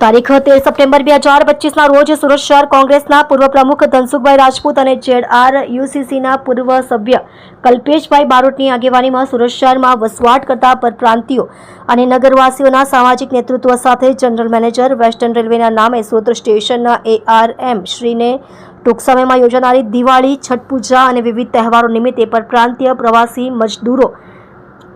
તારીખ તેર સપ્ટેમ્બર બે હજાર પચીસના રોજ સુરત શહેર કોંગ્રેસના પૂર્વ પ્રમુખ ધનસુખભાઈ રાજપૂત અને જેડ આર યુસીસીના પૂર્વ સભ્ય કલ્પેશભાઈ બારોટની આગેવાનીમાં સુરત શહેરમાં વસવાટ કરતા પરપ્રાંતિયો અને નગરવાસીઓના સામાજિક નેતૃત્વ સાથે જનરલ મેનેજર વેસ્ટર્ન રેલવેના નામે સુરત સ્ટેશનના એઆરએમ શ્રીને ટૂંક સમયમાં યોજાનારી દિવાળી, છઠ પૂજા અને વિવિધ તહેવારો નિમિત્તે પરપ્રાંતીય પ્રવાસી મજદૂરો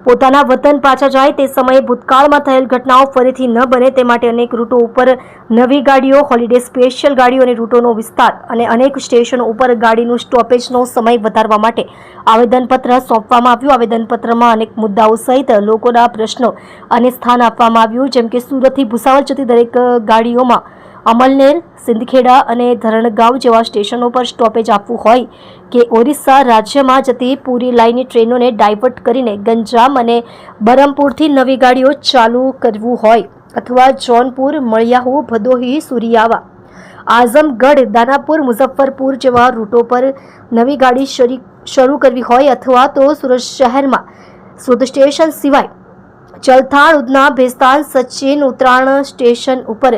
પોતાના વતન પાછા જાય તે સમયે ભૂતકાળમાં થયેલ ઘટનાઓ ફરીથી ન બને તે માટે અનેક રૂટો ઉપર નવી ગાડીઓ હોલિડે સ્પેશિયલ ગાડીઓ અને રૂટોનો વિસ્તાર અને અનેક સ્ટેશનો ઉપર ગાડીનું સ્ટોપેજનો સમય વધારવા માટે આવેદનપત્ર સોંપવામાં આવ્યું. આવેદનપત્રમાં અનેક મુદ્દાઓ સહિત લોકોના પ્રશ્નો અને સ્થાન આપવામાં આવ્યું. જેમ કે સુરતથી ભૂસાવલ જતી દરેક ગાડીઓમાં અમલનેર, સિંદખેડા અને ધરણગાંવ જેવા સ્ટેશનો પર સ્ટોપેજ આપવું હોય કે ઓરિસ્સા રાજ્યમાં જતી પૂરી લાઇનની ટ્રેનોને ડાયવર્ટ કરીને ગંજામ અને બરમપુરથી નવી ગાડીઓ ચાલુ કરવું હોય અથવા જોનપુર, મળિયાહુ, ભદોહી, સુરિયાવા, આઝમગઢ, દાનાપુર, મુઝફ્ફરપુર જેવા રૂટો પર નવી ગાડી શરી કરવી હોય અથવા તો સુરત શહેરમાં સુરત સ્ટેશન સિવાય ચલથાણ ઉધના ભેસ્તાન સચિન ઉત્તરાયણ સ્ટેશન ઉપર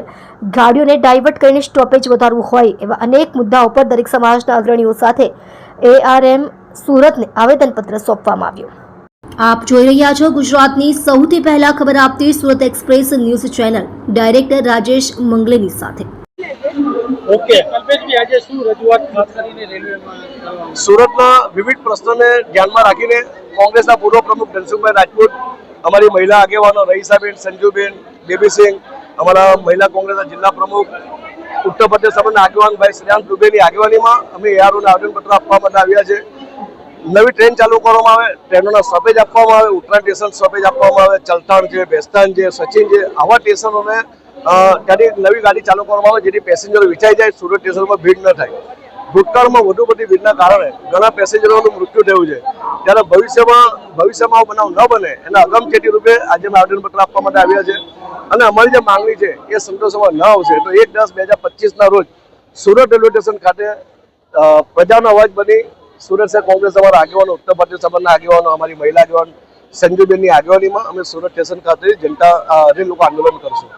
ગાડીઓને ડાયવર્ટ કરીને સ્ટોપેજ વધારવું હોય એવા અનેક મુદ્દાઓ પર દરેક સમાજના અગ્રણીઓ સાથે એઆરએમ સુરતને આવેદનપત્ર સોંપવામાં આવ્યું. આપ જોઈ રહ્યા છો ગુજરાતની સૌથી પહેલા ખબર આપતી Surat express news channel. Director Rajesh મંગલેની સાથે. ઓકે કલ્પેશજી આજે શું રજૂઆત ખાસ કરીને રેલવેમાં સુરતના વિવિધ પ્રશ્નોને ધ્યાનમાં રાખીને કોંગ્રેસના પૂર્વ પ્રમુખ ધનસુખભાઈ રાજપૂત અમારી મહિલા આગેવાનો રહીસાબેન સંજુબેન બેબીસિંહ અમારા મહિલા કોંગ્રેસના જિલ્લા પ્રમુખ, ઉત્તર પ્રદેશ સભાના આગેવાન ભાઈ શ્રેયાંશ દુબેની આગેવાનીમાં અમે એઆરઓને આવેદનપત્ર આપવા માટે આવ્યા છે. નવી ટ્રેન ચાલુ કરવામાં આવે, ટ્રેનોના સ્ટોપેજ આપવામાં આવે, ઉત્તરાયણ સ્ટેશન સ્ટોપેજ આપવામાં આવે ચલતાણ છે, ભેસ્તાન છે, સચિન છે, આવા સ્ટેશનોને ત્યાંની નવી ગાડી ચાલુ કરવામાં આવે, જેથી પેસેન્જરો વિચારી જાય, સુરત સ્ટેશન પર ભીડ ન થાય. ભૂતકાળમાં વધુ પડતી ભીડના કારણે ઘણા પેસેન્જરોનું મૃત્યુ થયું છે. ત્યારે ભવિષ્યમાં ભવિષ્યમાં બનાવ ન બને, એના અગમચેતી રૂપે આજે અમે આવેદનપત્ર આપવા માટે આવ્યા છે. અને અમારી જે માંગણી છે એ સંતોષમાં ન આવશે. તો એક દસ બે હજાર પચીસના રોજ સુરત રેલવે સ્ટેશન ખાતે પ્રજાનો અવાજ બની સુરત શહેર કોંગ્રેસ અમારા આગેવાનો, ઉત્તર ભારતીય સભાના આગેવાનો, અમારી મહિલા આગેવાન સંજુબેનની આગેવાનીમાં અમે સુરત સ્ટેશન ખાતે જનતા રેલ લોકો આંદોલન કરશું.